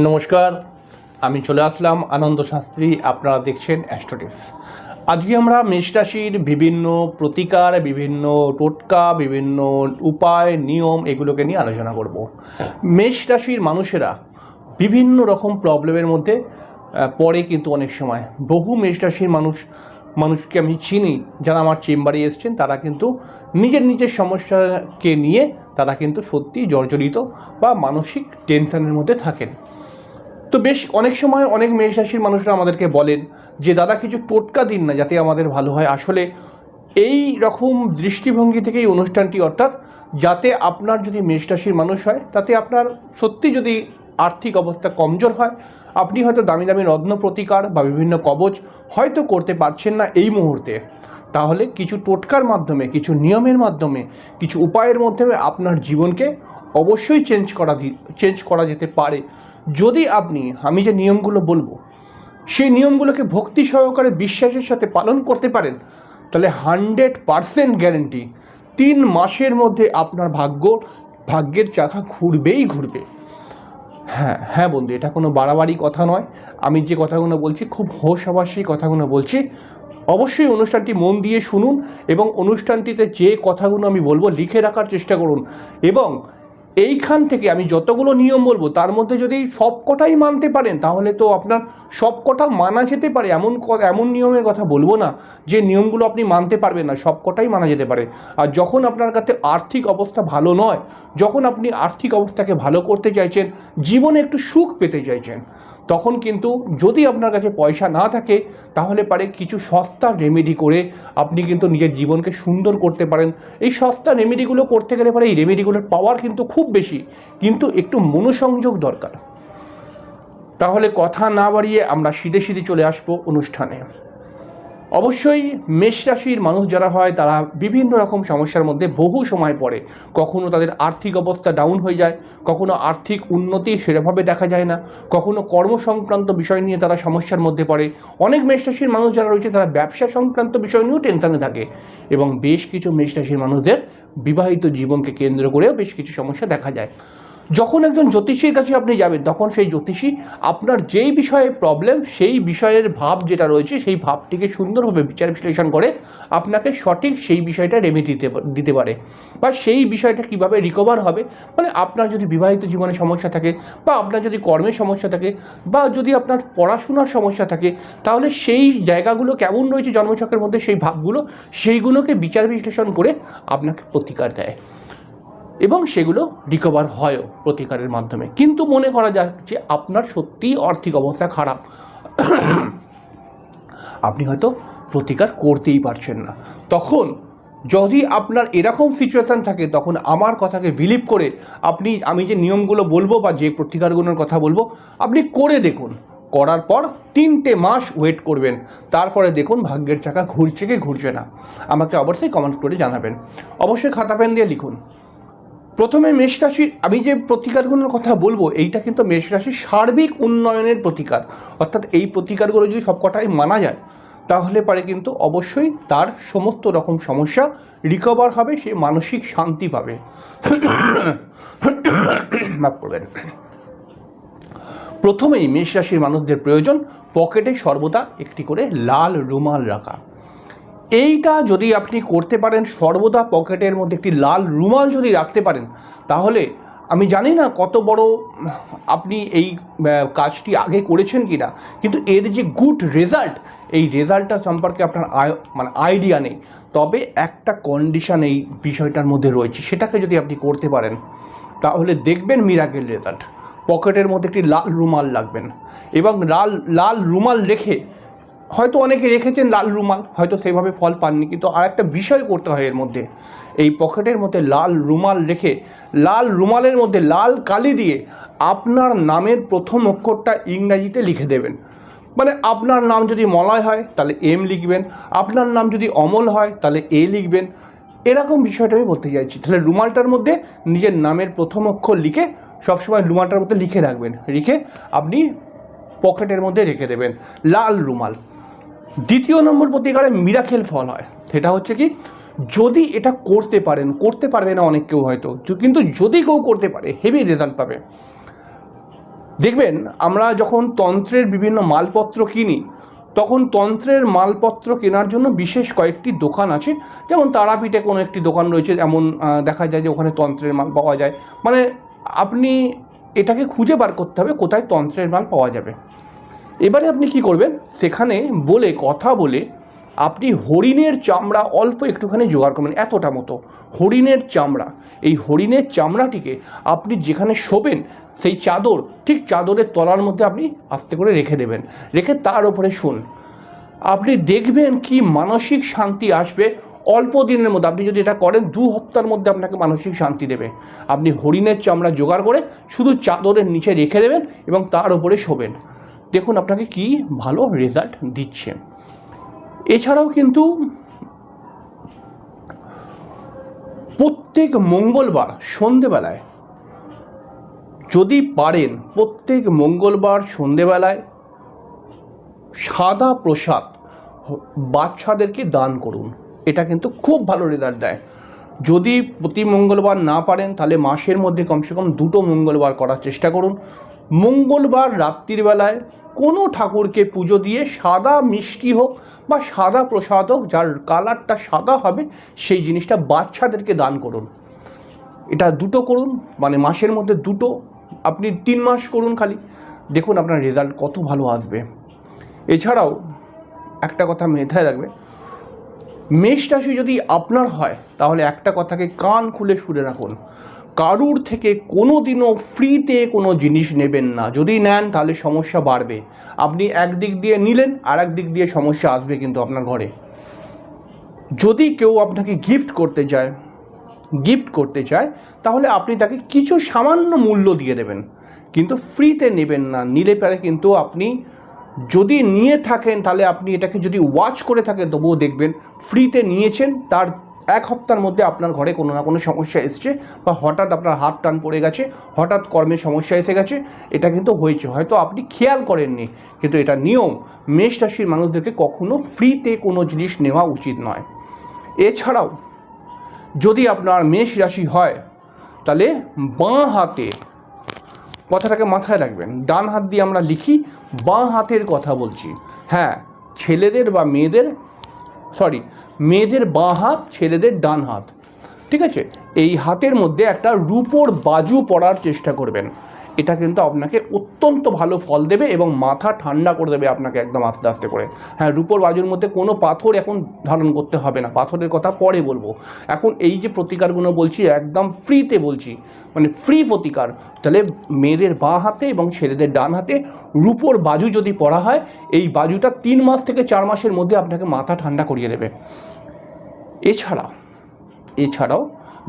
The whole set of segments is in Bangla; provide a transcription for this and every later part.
নমস্কার, আমি চলে আসলাম আনন্দ শাস্ত্রী, আপনারা দেখছেন অ্যাস্ট্রোটিপস আজকে আমরা মেষ রাশির বিভিন্ন প্রতিকার, বিভিন্ন টোটকা, বিভিন্ন উপায়, নিয়ম এগুলোকে নিয়ে আলোচনা করব। মেষ রাশির মানুষেরা বিভিন্ন রকম প্রবলেমের মধ্যে পড়ে কিন্তু অনেক সময়। বহু মেষ রাশির মানুষ, মানুষকে আমি চিনি, যারা আমার চেম্বারে এসছেন, তারা কিন্তু নিজের নিজের সমস্যাকে নিয়ে তারা কিন্তু সত্যি জর্জরিত বা মানসিক টেনশনের মধ্যে থাকেন। তো বেশ অনেক সময় অনেক মেষ রাশির মানুষরা আমাদেরকে বলেন যে, দাদা, কিছু টোটকা দিন না যাতে আমাদের ভালো হয়। আসলে এই রকম দৃষ্টিভঙ্গি থেকে এই অনুষ্ঠানটি, অর্থাৎ যাতে আপনার যদি মেষ রাশির মানুষ হয়, তাতে আপনার সত্যি যদি আর্থিক অবস্থা কমজোর হয়, আপনি হয়তো দামি দামি রত্ন প্রতিকার বা বিভিন্ন কবচ হয়তো করতে পারছেন না এই মুহূর্তে। তাহলে কিছু টোটকার মাধ্যমে, কিছু নিয়মের মাধ্যমে, কিছু উপায়ের মাধ্যমে আপনার জীবনকে অবশ্যই চেঞ্জ করা চেঞ্জ করা যেতে পারে। যদি আপনি, আমি যে নিয়মগুলো বলব, সেই নিয়মগুলোকে ভক্তি সহকারে বিশ্বাসের সাথে পালন করতে পারেন, তাহলে হান্ড্রেড পারসেন্ট গ্যারেন্টি তিন মাসের মধ্যে আপনার ভাগ্য, ভাগ্যের চাকা ঘুরবেই ঘুরবে। হ্যাঁ হ্যাঁ বন্ধু, এটা কোনো বাড়াবাড়ি কথা নয়। আমি যে কথাগুলো বলছি, খুব হোশ সেই কথাগুলো বলছি। অবশ্যই অনুষ্ঠানটি মন দিয়ে শুনুন এবং অনুষ্ঠানটিতে যে কথাগুলো আমি বলব, লিখে রাখার চেষ্টা করুন এবং এইখান থেকে আমি যতগুলো নিয়ম বলব, তার মধ্যে যদি সবকটাই মানতে পারেন, তাহলে তো আপনার সবকটা মানা যেতে পারে। এমন এমন নিয়মের কথা বলব না যে নিয়মগুলো আপনি মানতে পারবেন না, সবকটাই মানা যেতে পারে। আর যখন আপনার কাছে আর্থিক অবস্থা ভালো নয়, যখন আপনি আর্থিক অবস্থাকে ভালো করতে চাইছেন, জীবনে একটু সুখ পেতে চাইছেন তখন কিন্তু যদি আপনার কাছে পয়সা না থাকে, তাহলে পারে কিছু সস্তা রেমেডি করে আপনি কিন্তু নিজের জীবনকে সুন্দর করতে পারেন। এই সস্তা রেমেডিগুলো করতে গেলে পারে এই রেমেডিগুলোর পাওয়ার কিন্তু খুব বেশি। কিন্তু একটু মনোসংযোগ দরকার। তাহলে কথা না বাড়িয়ে আমরা সিধে সিধে চলে আসব অনুষ্ঠানে। অবশ্যই মেষ রাশির মানুষ যারা হয়, তারা বিভিন্ন রকম সমস্যার মধ্যে বহু সময় পড়ে। কখনো তাদের আর্থিক অবস্থা ডাউন হয়ে যায়, কখনো আর্থিক উন্নতি সেরকমভাবে দেখা যায় না, কখনো কর্ম সংক্রান্ত বিষয় নিয়ে তারা সমস্যার মধ্যে পড়ে। অনেক মেষ রাশির মানুষ যারা রয়েছে, তারা ব্যবসা সংক্রান্ত বিষয় নিয়েও টেনশনে থাকে এবং বেশ কিছু মেষ রাশির মানুষদের বিবাহিত জীবনকে কেন্দ্র করেও বেশ কিছু সমস্যা দেখা যায়। যখন একজন জ্যোতিষীর কাছে আপনি যাবেন, তখন সেই জ্যোতিষী আপনার যেই বিষয়ে প্রবলেম সেই বিষয়ের ভাব যেটা রয়েছে, সেই ভাবটিকে সুন্দরভাবে বিচার বিশ্লেষণ করে আপনাকে সঠিক সেই বিষয়টা রেমেডি দিতে দিতে পারে। বা সেই বিষয়টা কীভাবে রিকভার হবে মানে আপনার যদি বিবাহিত জীবনে সমস্যা থাকে, বা আপনার যদি কর্মের সমস্যা থাকে, বা যদি আপনার পড়াশোনার সমস্যা থাকে, তাহলে সেই জায়গাগুলো কেমন রয়েছে জন্মচক্রের মধ্যে, সেই ভাবগুলো, সেইগুলোকে বিচার বিশ্লেষণ করে আপনাকে প্রতিকার দেয়। এবং সেগুলো রিকভার হয়ও প্রতিকারের মাধ্যমে। কিন্তু মনে করা যাক যে আপনার সত্যিই আর্থিক অবস্থা খারাপ। আপনি হয়তো প্রতিকার করতেই পারছেন না। তখন যদি আপনার এরকম সিচুয়েশান থাকে, তখন আমার কথাকে বিলিভ করে আপনি, আমি যে নিয়মগুলো বলব বা যে প্রতিকারগুলোর কথা বলব, আপনি করে দেখুন। করার পর তিনটে মাস ওয়েট করবেন। তারপরে দেখুন ভাগ্যের চাকা ঘুরছে কি ঘুরছে না। আমাকে অবশ্যই কমেন্ট করে জানাবেন। অবশ্যই খাতা পেন দিয়ে লিখুন। প্রথমে মেষ রাশির, আমি যে প্রতিকারগুলোর কথা বলব, এইটা কিন্তু মেষ রাশির সার্বিক উন্নয়নের প্রতিকার। অর্থাৎ এই প্রতিকারগুলো যদি সবকটাই মানা যায়, তাহলে পারে কিন্তু অবশ্যই তার সমস্ত রকম সমস্যা রিকভার হবে, সে মানসিক শান্তি পাবে। মাফ করবেন। প্রথমেই মেষ রাশির মানুষদের প্রয়োজন পকেটে সর্বদা একটি করে লাল রুমাল রাখা। এইটা যদি আপনি করতে পারেন, সর্বদা পকেটের মধ্যে একটি লাল রুমাল যদি রাখতে পারেন, তাহলে আমি জানি না কত বড়, আপনি এই কাজটি আগে করেছেন কি না কিন্তু এর যে গুড রেজাল্ট, এই রেজাল্টটা সম্পর্কে আপনার আয় মানে আইডিয়া নেই। তবে একটা কন্ডিশন এই বিষয়টার মধ্যে রয়েছে, সেটাকে যদি আপনি করতে পারেন, তাহলে দেখবেন মিরাকেল রেজাল্ট। পকেটের মধ্যে একটি লাল রুমাল রাখবেন এবং লাল লাল রুমাল রেখে হয়তো অনেকে রেখেছেন লাল রুমাল, হয়তো সেভাবে ফল পাননি, কিন্তু আর একটা বিষয় করতে হয় এর মধ্যে। এই পকেটের মধ্যে লাল রুমাল রেখে, লাল রুমালের মধ্যে লাল কালি দিয়ে আপনার নামের প্রথম অক্ষরটা ইংরাজিতে লিখে দেবেন। মানে আপনার নাম যদি মলয় হয়, তাহলে এম লিখবেন। আপনার নাম যদি অমল হয়, তাহলে এ লিখবেন। এরকম বিষয়টা আমি বলতে চাইছি। তাহলে রুমালটার মধ্যে নিজের নামের প্রথম অক্ষর লিখে সবসময় রুমালটার মধ্যে লিখে রাখবেন। লিখে আপনি পকেটের মধ্যে রেখে দেবেন লাল রুমাল। দ্বিতীয় নম্বর প্রতিকারে মিরাকেল ফল হয়। সেটা হচ্ছে কি, যদি এটা করতে পারেন, করতে পারবে না অনেক কেউ হয়তো কিন্তু যদি কেউ করতে পারে হেভি রেজাল্ট পাবে। দেখবেন, আমরা যখন তন্ত্রের বিভিন্ন মালপত্র কিনি, তখন তন্ত্রের মালপত্র কেনার জন্য বিশেষ কয়েকটি দোকান আছে। যেমন তারাপীঠে কোনো একটি দোকান রয়েছে, এমন দেখা যায় যে ওখানে তন্ত্রের মাল পাওয়া যায়। মানে আপনি এটাকে খুঁজে বার করতে হবে, কোথায় তন্ত্রের মাল পাওয়া যাবে। এবারে আপনি কি করবেন? সেখানে বলে, কথা বলে আপনি হরিণের চামড়া অল্প একটুখানি জোগাড় করবেন, এতটা মতো। হরিণের চামড়া। এই হরিণের চামড়াটিকে আপনি যেখানে শোবেন, সেই চাদর, ঠিক চাদরের তলার মধ্যে আপনি আস্তে করে রেখে দেবেন। রেখে তার উপরে শুন। আপনি দেখবেন কি মানসিক শান্তি আসবে। অল্প দিনের মধ্যে, আপনি যদি এটা করেন, দু হপ্তার মধ্যে আপনাকে মানসিক শান্তি দেবে। আপনি হরিণের চামড়া জোগাড় করে শুধু চাদরের নিচে রেখে দেবেন এবং তার উপরে শোবেন। দেখুন, আপনাকে কি ভালো রেজাল্ট দিচ্ছে। এছাড়াও কিন্তু প্রত্যেক মঙ্গলবার সন্ধেবেলায় যদি পারেন, প্রত্যেক মঙ্গলবার সন্ধেবেলায় সাদা প্রসাদ বাচ্চাদেরকে দান করুন। এটা কিন্তু খুব ভালো রেজাল্ট দেয়। যদি প্রতি মঙ্গলবার না পারেন, তাহলে মাসের মধ্যে কমসে কম দুটো মঙ্গলবার করার চেষ্টা করুন। মঙ্গলবার রাত্রির বেলায় কোনো ঠাকুরকে পুজো দিয়ে সাদা মিষ্টি হোক বা সাদা প্রসাদ হোক, যার কালারটা সাদা হবে, সেই জিনিসটা বাচ্চাদেরকে দান করুন। এটা দুটো করুন মানে মাসের মধ্যে দুটো, আপনি তিন মাস করুন খালি। দেখুন আপনার রেজাল্ট কত ভালো আসবে। এছাড়াও একটা কথা মেথায় রাখবে, মেষ রাশি যদি আপনার হয়, তাহলে একটা কথাকে কান খুলে শুনে রাখুন। কারুর থেকে কোনো দিনও ফ্রিতে কোনো জিনিস নেবেন না। যদি নেন, তাহলে সমস্যা বাড়বে। আপনি একদিক দিয়ে নিলেন আর দিক দিয়ে সমস্যা আসবে কিন্তু আপনার ঘরে। যদি কেউ আপনাকে গিফট করতে চায় গিফট করতে চায়, তাহলে আপনি তাকে কিছু সামান্য মূল্য দিয়ে দেবেন। কিন্তু ফ্রিতে নেবেন না। নিলে পরে কিন্তু আপনি যদি নিয়ে থাকেন, তাহলে আপনি এটাকে যদি ওয়াচ করে থাকেন, তবুও দেখবেন ফ্রিতে নিয়েছেন, তার এক সপ্তাহের মধ্যে আপনার ঘরে কোনো না কোনো সমস্যা এসছে বা হঠাৎ আপনার হাত টান পড়ে গেছে, হঠাৎ কর্মে সমস্যা এসে গেছে, এটা কিন্তু হয়েছে। হয়তো আপনি খেয়াল করেননি, কিন্তু এটা নিয়ম। মেষ রাশির মানুষদেরকে কখনো ফ্রিতে কোনো জিনিস নেওয়া উচিত নয়। এছাড়াও, যদি আপনার মেষ রাশি হয়, তাহলে বাঁ হাতে কথাটাকে মাথায় রাখবেন। ডান হাত দিয়ে আমরা লিখি, বাঁ হাতের কথা বলছি। হ্যাঁ ছেলেদের বা মেয়েদের সরি মেয়েদের বাঁ হাত, ছেলেদের ডান হাত। ঠিক আছে? এই হাতের মধ্যে একটা রূপোর বাজু পড়ার চেষ্টা করবেন। এটা কিন্তু আপনাকে অত্যন্ত ভালো ফল দেবে এবং মাথা ঠান্ডা করে দেবে আপনাকে একদম আস্তে আস্তে করে। হ্যাঁ রূপোর বাজুর মধ্যে কোনো পাথর এখন ধারণ করতে হবে না। পাথরের কথা পরে বলব। এখন এই যে প্রতিকারগুলো বলছি, একদম ফ্রিতে বলছি মানে ফ্রি প্রতিকার। তাহলে মেয়েদের বাঁ হাতে এবং ছেলেদের ডান হাতে রূপোর বাজু যদি পড়া হয়, এই বাজুটা তিন মাস থেকে চার মাসের মধ্যে আপনাকে মাথা ঠান্ডা করিয়ে দেবে। এছাড়া এছাড়াও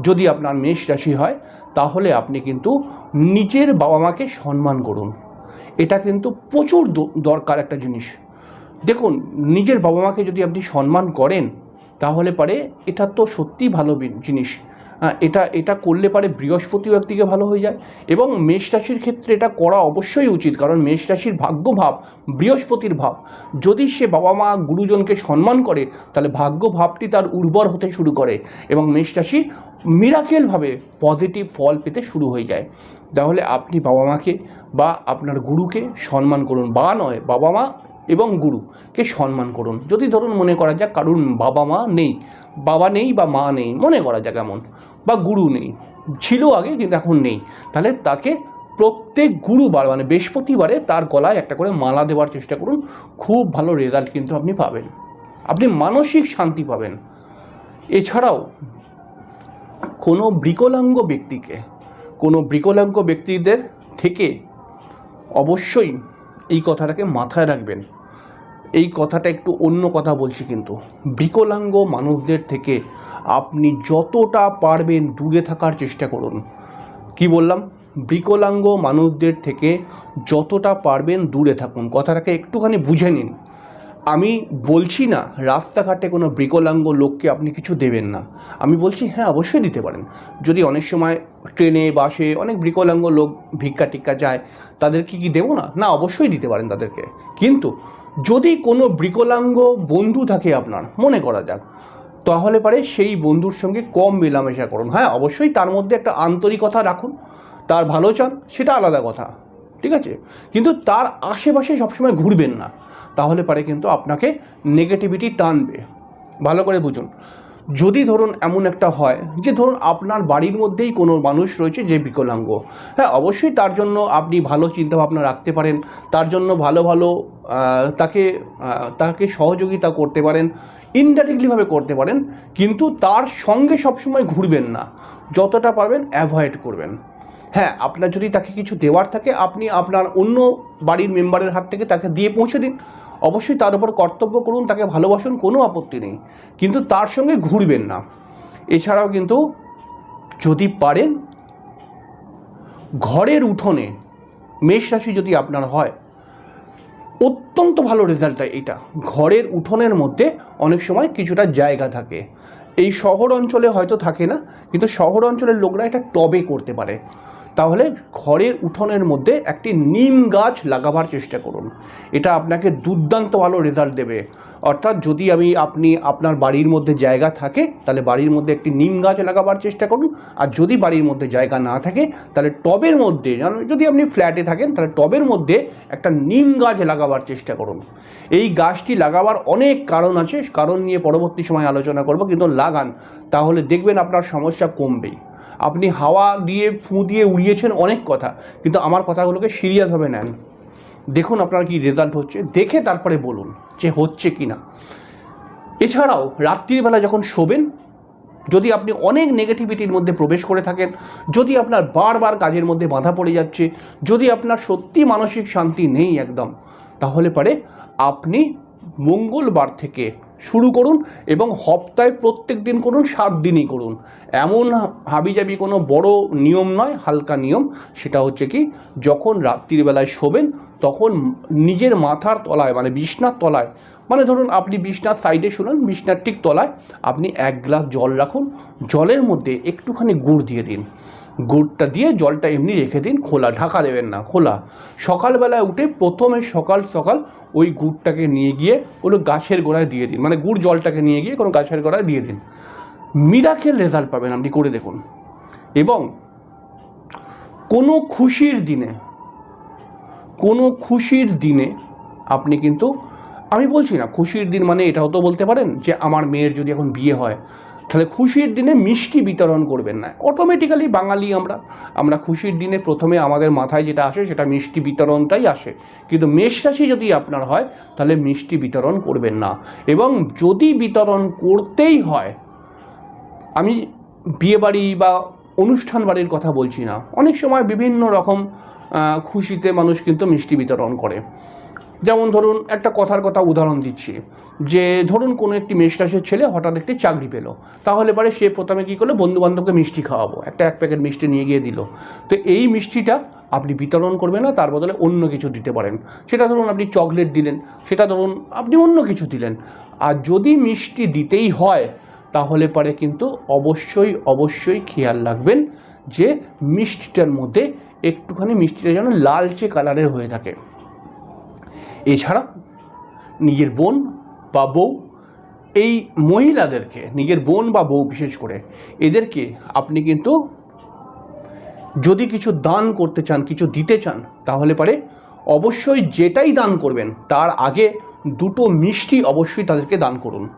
যদি আপনার মেষ রাশি হয় তাহলে আপনি কিন্তু নিজের বাবা মাকে সম্মান করুন। এটা কিন্তু প্রচুর দরকার একটা জিনিস। দেখুন, নিজের বাবা মাকে যদি আপনি সম্মান করেন, তাহলে পারে এটা তো সত্যি ভালো জিনিস। এটা এটা করলে পারে বৃহস্পতিও একদিকে ভালো হয়ে যায়। এবং মেষ রাশির ক্ষেত্রে এটা করা অবশ্যই উচিত, কারণ মেষ রাশির ভাগ্য ভাব বৃহস্পতির ভাব। যদি সে বাবা মা গুরুজনকে সম্মান করে, তাহলে ভাগ্য ভাবটি তার উর্বর হতে শুরু করে এবং মেষ রাশি মিরাকেলভাবে পজিটিভ ফল পেতে শুরু হয়ে যায়। তাহলে আপনি বাবা মাকে বা আপনার গুরুকে সম্মান করুন, বা নয়, বাবা মা এবং গুরুকে সম্মান করুন। যদি ধরুন মনে করা যাক কারুর বাবা মা নেই, বাবা নেই বা মা নেই, মনে করা যাক এমন। বা গুরু নেই, ছিল আগে কিন্তু এখন নেই। তাহলে তাকে প্রত্যেক গুরুবার মানে বৃহস্পতিবারে তার গলায় একটা করে মালা দেওয়ার চেষ্টা করুন, খুব ভালো রেজাল্ট কিন্তু আপনি পাবেন। আপনি মানসিক শান্তি পাবেন। এছাড়াও, কোনো বিকলাঙ্গ ব্যক্তিকে, কোনো বিকলাঙ্গ ব্যক্তিদের থেকে অবশ্যই এই কথাটাকে মাথায় রাখবেন। এই কথাটা একটু অন্য কথা বলছি কিন্তু। বিকলাঙ্গ মানুষদের থেকে আপনি যতটা পারবেন দূরে থাকার চেষ্টা করুন। কি বললাম? বিকলাঙ্গ মানুষদের থেকে যতটা পারবেন দূরে থাকুন। কথাটাকে একটুখানি বুঝে নিন। আমি বলছি না, রাস্তাঘাটে কোনো বিকলাঙ্গ লোককে আপনি কিছু দেবেন না। আমি বলছি হ্যাঁ অবশ্যই দিতে পারেন। যদি অনেক সময় ট্রেনে, বাসে অনেক বিকলাঙ্গ লোক ভিক্ষা টিক্কা যায়। তাদেরকে কি দেবো না? না, অবশ্যই দিতে পারেন তাদেরকে। কিন্তু যদি কোনো বিকলাঙ্গ বন্ধু থাকে আপনার, মনে করা যাক, তাহলে পারে সেই বন্ধুর সঙ্গে কম মেলামেশা করুন। হ্যাঁ অবশ্যই তার মধ্যে একটা আন্তরিকতা রাখুন। তার ভালো চান, সেটা আলাদা কথা। ঠিক আছে? কিন্তু তার আশেপাশে সবসময় ঘুরবেন না। তাহলে পারে কিন্তু আপনাকে নেগেটিভিটি টানবে। ভালো করে বুঝুন। যদি ধরুন এমন একটা হয় যে ধরুন আপনার বাড়ির মধ্যেই কোনো মানুষ রয়েছে যে বিকলাঙ্গ হ্যাঁ অবশ্যই তার জন্য আপনি ভালো চিন্তাভাবনা রাখতে পারেন, তার জন্য ভালো ভালো তাকে তাকে সহযোগিতা করতে পারেন ইনডাইরেক্টলিভাবে করতে পারেন, কিন্তু তার সঙ্গে সবসময় ঘুরবেন না। যতটা পারবেন অ্যাভয়েড করবেন। হ্যাঁ আপনার যদি তাকে কিছু দেওয়ার থাকে, আপনি আপনার অন্য বাড়ির মেম্বারের হাত থেকে তাকে দিয়ে পৌঁছে দিন। অবশ্যই তার উপর কর্তব্য করুন, তাকে ভালোবাসুন, কোনো আপত্তি নেই। কিন্তু তার সঙ্গে ঘুরবেন না। এছাড়াও কিন্তু যদি পারেন, ঘরের উঠোনে মেষ রাশি যদি আপনার হয়, অত্যন্ত ভালো রেজাল্ট এটা। ঘরের উঠোনের মধ্যে অনেক সময় কিছুটা জায়গা থাকে। এই শহর অঞ্চলে হয়তো থাকে না, কিন্তু শহর অঞ্চলের লোকরা এটা টবে করতে পারে। তাহলে ঘরের উঠোনের মধ্যে একটি নিম গাছ লাগাবার চেষ্টা করুন। এটা আপনাকে দুর্দান্ত ভালো রেজাল্ট দেবে। অর্থাৎ যদি আমি, আপনি আপনার বাড়ির মধ্যে জায়গা থাকে, তাহলে বাড়ির মধ্যে একটি নিম গাছ লাগাবার চেষ্টা করুন। আর যদি বাড়ির মধ্যে জায়গা না থাকে, তাহলে টবের মধ্যে যদি আপনি ফ্ল্যাটে থাকেন, তাহলে টবের মধ্যে একটা নিম গাছ লাগাবার চেষ্টা করুন। এই গাছটি লাগাবার অনেক কারণ আছে, কারণ নিয়ে পরবর্তী সময় আলোচনা করব, কিন্তু লাগান। তাহলে দেখবেন আপনার সমস্যা কমবেই। আপনি হাওয়া দিয়ে ফু দিয়ে উড়িয়েছেন অনেক কথা, কিন্তু আমার কথাগুলোকে সিরিয়াসভাবে নেন। দেখুন আপনার কি রেজাল্ট হচ্ছে, দেখে তারপরে বলুন যে হচ্ছে কি না। এছাড়াও রাত্রিবেলা যখন শোবেন, যদি আপনি অনেক নেগেটিভিটির মধ্যে প্রবেশ করে থাকেন, যদি আপনার বারবার কাজের মধ্যে বাধা পড়ে যাচ্ছে, যদি আপনার সত্যি মানসিক শান্তি নেই একদম, তাহলে পারে আপনি মঙ্গলবার থেকে শুরু করুন এবং সপ্তাহে প্রত্যেক দিন করুন, সাত দিনই করুন। এমন হাবিজাবি কোনো বড় নিয়ম নয়, হালকা নিয়ম। সেটা হচ্ছে কি, যখন রাত্রিবেলায় শোবেন, তখন নিজের মাথার তলায় মানে বিছনার তলায় মানে ধরুন আপনি বিছনার সাইডে শুনুন বিছনার ঠিক তলায়, আপনি এক গ্লাস জল রাখুন, জলের মধ্যে একটুখানি গুড় দিয়ে দিন। গুড়টা দিয়ে জলটা এমনি রেখে দিন, খোলা, ঢাকা দেবেন না, খোলা। সকালবেলায় উঠে প্রথমে সকাল সকাল ওই গুড়টাকে নিয়ে গিয়ে কোনো গাছের গোড়ায় দিয়ে দিন মানে গুড় জলটাকে নিয়ে গিয়ে কোনো গাছের গোড়ায় দিয়ে দিন। মিরাকেল রেজাল্ট পাবেন, আপনি করে দেখুন। এবং কোনো খুশির দিনে, কোনো খুশির দিনে আপনি কিন্তু, আমি বলছি না খুশির দিন মানে এটাও তো বলতে পারেন যে আমার মেয়ের যদি এখন বিয়ে হয় তাহলে খুশির দিনে মিষ্টি বিতরণ করবেন না। অটোমেটিক্যালি বাঙালি আমরা। আমরা খুশির দিনে প্রথমে আমাদের মাথায় যেটা আসে সেটা মিষ্টি বিতরণটাই আসে। কিন্তু মেষ রাশি যদি আপনার হয়, তাহলে মিষ্টি বিতরণ করবেন না। এবং যদি বিতরণ করতেই হয়, আমি বিয়েবাড়ি বা অনুষ্ঠান বাড়ির কথা বলছি না। অনেক সময় বিভিন্ন রকম খুশিতে মানুষ কিন্তু মিষ্টি বিতরণ করে। যেমন ধরুন, একটা কথার কথা উদাহরণ দিচ্ছি, যে ধরুন কোনো একটি মেষরাশের ছেলে হঠাৎ একটি চাকরি পেল, তাহলে পরে সে প্রথমে কী করল? বন্ধুবান্ধবকে মিষ্টি খাওয়াবো, একটা এক প্যাকেট মিষ্টি নিয়ে গিয়ে দিল। তো এই মিষ্টিটা আপনি বিতরণ করবেন না, তার বদলে অন্য কিছু দিতে পারেন। সেটা ধরুন আপনি চকলেট দিলেন, সেটা ধরুন আপনি অন্য কিছু দিলেন। আর যদি মিষ্টি দিতেই হয়, তাহলে পরে কিন্তু অবশ্যই অবশ্যই খেয়াল রাখবেন যে মিষ্টিটার মধ্যে একটুখানি মিষ্টিটা যেন লালচে কালারের হয়ে থাকে। এছাড়া নিজের বোন বা বউ, এই মহিলাদেরকে, নিজের বোন বা বউ বিশেষ করে, এদেরকে আপনি কিন্তু যদি কিছু দান করতে চান, কিছু দিতে চান, তাহলে পারে অবশ্যই যেটাই দান করবেন, তার আগে দুটো মিষ্টি অবশ্যই তাদেরকে দান করুন।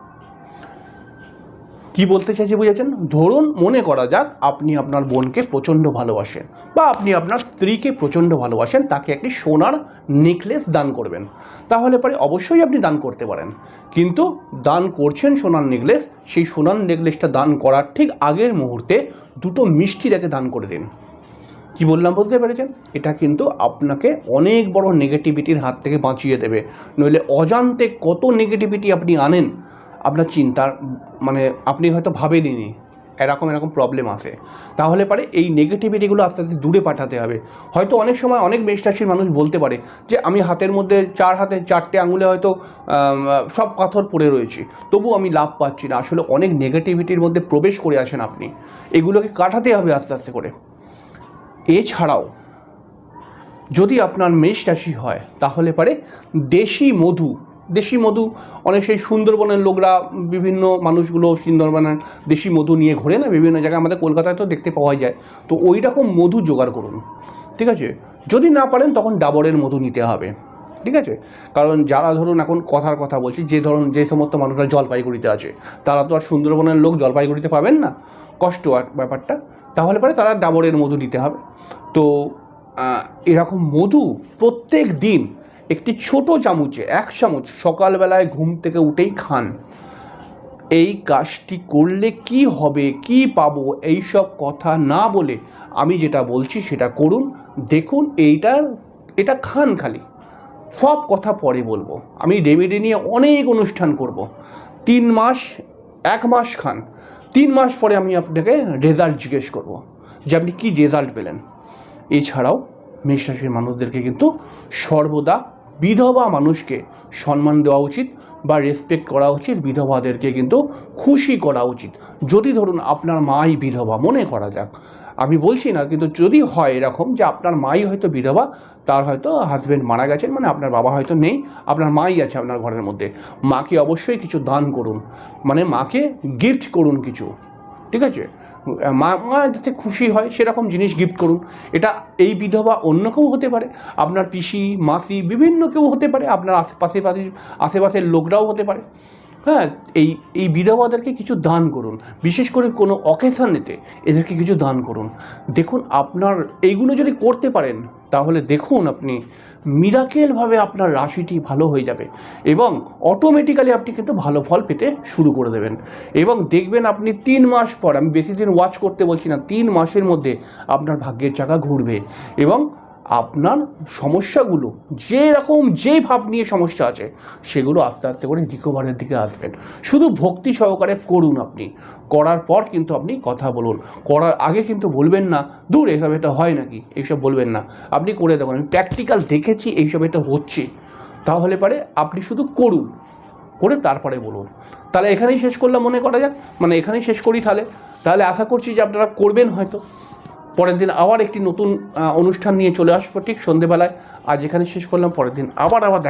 কি বলতে চাইছি বুঝেছেন? ধরুন মনে করা যাক আপনি আপনার বোনকে প্রচণ্ড ভালোবাসেন বা আপনি আপনার স্ত্রীকে প্রচণ্ড ভালোবাসেন, তাকে একটি সোনার নেকলেস দান করবেন। তাহলে পরে অবশ্যই আপনি দান করতে পারেন। কিন্তু দান করছেন সোনার নেকলেস সেই সোনার নেকলেসটা দান করার ঠিক আগের মুহূর্তে দুটো মিষ্টি তাকে দান করে দিন। কি বললাম বুঝতে পেরেছেন? এটা কিন্তু আপনাকে অনেক বড় নেগেটিভিটির হাত থেকে বাঁচিয়ে দেবে। নইলে অজান্তে কত নেগেটিভিটি আপনি আনেন আপনার চিন্তার মানে আপনি হয়তো ভাবেননি এরকম এরকম প্রবলেম আসে তাহলে পারে এই নেগেটিভিটিগুলো আস্তে আস্তে দূরে পাঠাতে হবে। হয়তো অনেক সময় অনেক মেষরাশির মানুষ বলতে পারে যে, আমি হাতের মধ্যে চার হাতে চারটে আঙুলে হয়তো সব পাথর পড়ে রয়েছে তবু আমি লাভ পাচ্ছি না। আসলে অনেক নেগেটিভিটির মধ্যে প্রবেশ করে আসেন আপনি। এগুলোকে কাটাতে হবে আস্তে আস্তে করে। এছাড়াও, যদি আপনার মেষ রাশি হয়, তাহলে পারে দেশি মধু দেশি মধু, অনেক সেই সুন্দরবনের লোকরা, বিভিন্ন মানুষগুলো সুন্দরবনের দেশি মধু নিয়ে ঘোরে না, বিভিন্ন জায়গায় আমাদের কলকাতায় তো দেখতে পাওয়া যায়। তো ওই রকম মধু জোগাড় করুন, ঠিক আছে? যদি না পারেন তখন ডাবরের মধু নিতে হবে, ঠিক আছে? কারণ যারা ধরুন এখন কথার কথা বলছি, যে ধরুন যে সমস্ত মানুষরা জলপাইগুড়িতে আছে, তারা তো আর সুন্দরবনের লোক জলপাইগুড়িতে পাবেন না, কষ্ট আর ব্যাপারটা। তাহলে পরে তারা ডাবরের মধু নিতে হবে। তো এরকম মধু প্রত্যেক দিন একটি ছোট চামচে, এক চামচ সকালবেলায় ঘুম থেকে উঠেই খান। এই কাজটি করলে কি হবে, কি পাবো এই সব কথা না বলে আমি যেটা বলছি সেটা করুন। দেখুন এইটার এটা খান খালি। সব কথা পরে বলব। আমি রেমেডি নিয়ে অনেক অনুষ্ঠান করব। তিন মাস, এক মাস খান। তিন মাস পরে আমি আপনাকে রেজাল্ট জিজ্ঞেস করব যে আপনি কী রেজাল্ট পেলেন। এছাড়াও মেষ রাশির মানুষদেরকে কিন্তু সর্বদা বিধবা মানুষকে সম্মান দেওয়া উচিত বা রেসপেক্ট করা উচিত, বিধবাদেরকে কিন্তু খুশি করা উচিত। যদি ধরুন আপনার মাই বিধবা, মনে করা যাক। আমি বলছি না, কিন্তু যদি হয় এরকম যে আপনার মাই হয়তো বিধবা, তার হয়তো হাজব্যান্ড মারা গেছেন মানে আপনার বাবা হয়তো নেই, আপনার মাই আছে আপনার ঘরের মধ্যে। মাকে অবশ্যই কিছু দান করুন। মানে মাকে গিফট করুন কিছু। ঠিক আছে? মা যাতে খুশি হয়, সেরকম জিনিস গিফট করুন এটা এই বিধবা অন্য কেউ হতে পারে। আপনার পিসি, মাসি, বিভিন্ন কেউ হতে পারে। আপনার আশেপাশে আশেপাশের লোকরাও হতে পারে। হ্যাঁ এই এই বিধবাদেরকে কিছু দান করুন। বিশেষ করে কোনো অকেশানেতে এদেরকে কিছু দান করুন। দেখুন, আপনার এইগুলো যদি করতে পারেন, তাহলে দেখুন আপনি মিরাকেলভাবে আপনার রাশিটি ভালো হয়ে যাবে এবং অটোমেটিক্যালি আপনি কিন্তু ভালো ফল পেতে শুরু করে দেবেন। এবং দেখবেন আপনি তিন মাস পর, আমি বেশি দিন ওয়াচ করতে বলছি না, তিন মাসের মধ্যে আপনার ভাগ্যের চাকা ঘুরবে এবং আপনার সমস্যাগুলো যে রকম যে ভাব নিয়ে সমস্যা আছে, সেগুলো আস্তে আস্তে করে রিকভারের দিকে আসবেন। শুধু ভক্তি সহকারে করুন আপনি। করার পর কিন্তু আপনি কথা বলুন। করার আগে কিন্তু বলবেন না, দূর, এসব এটা হয় নাকি? এইসব বলবেন না। আপনি করে দেখুন, আমি প্র্যাকটিক্যাল দেখেছি এইসব এটা হচ্ছে। তাহলে পারে আপনি শুধু করুন, করে তারপরে বলুন। তাহলে এখানেই শেষ করলাম মনে করা যাক। মানে এখানেই শেষ করি তাহলে। তাহলে আশা করছি যে আপনারা করবেন হয়তো। পরের দিন আবার একটি নতুন অনুষ্ঠান নিয়ে চলে আসব। ঠিক সন্ধেবেলায়। আজ এখানে শেষ করলাম। পরের দিন আবার আবার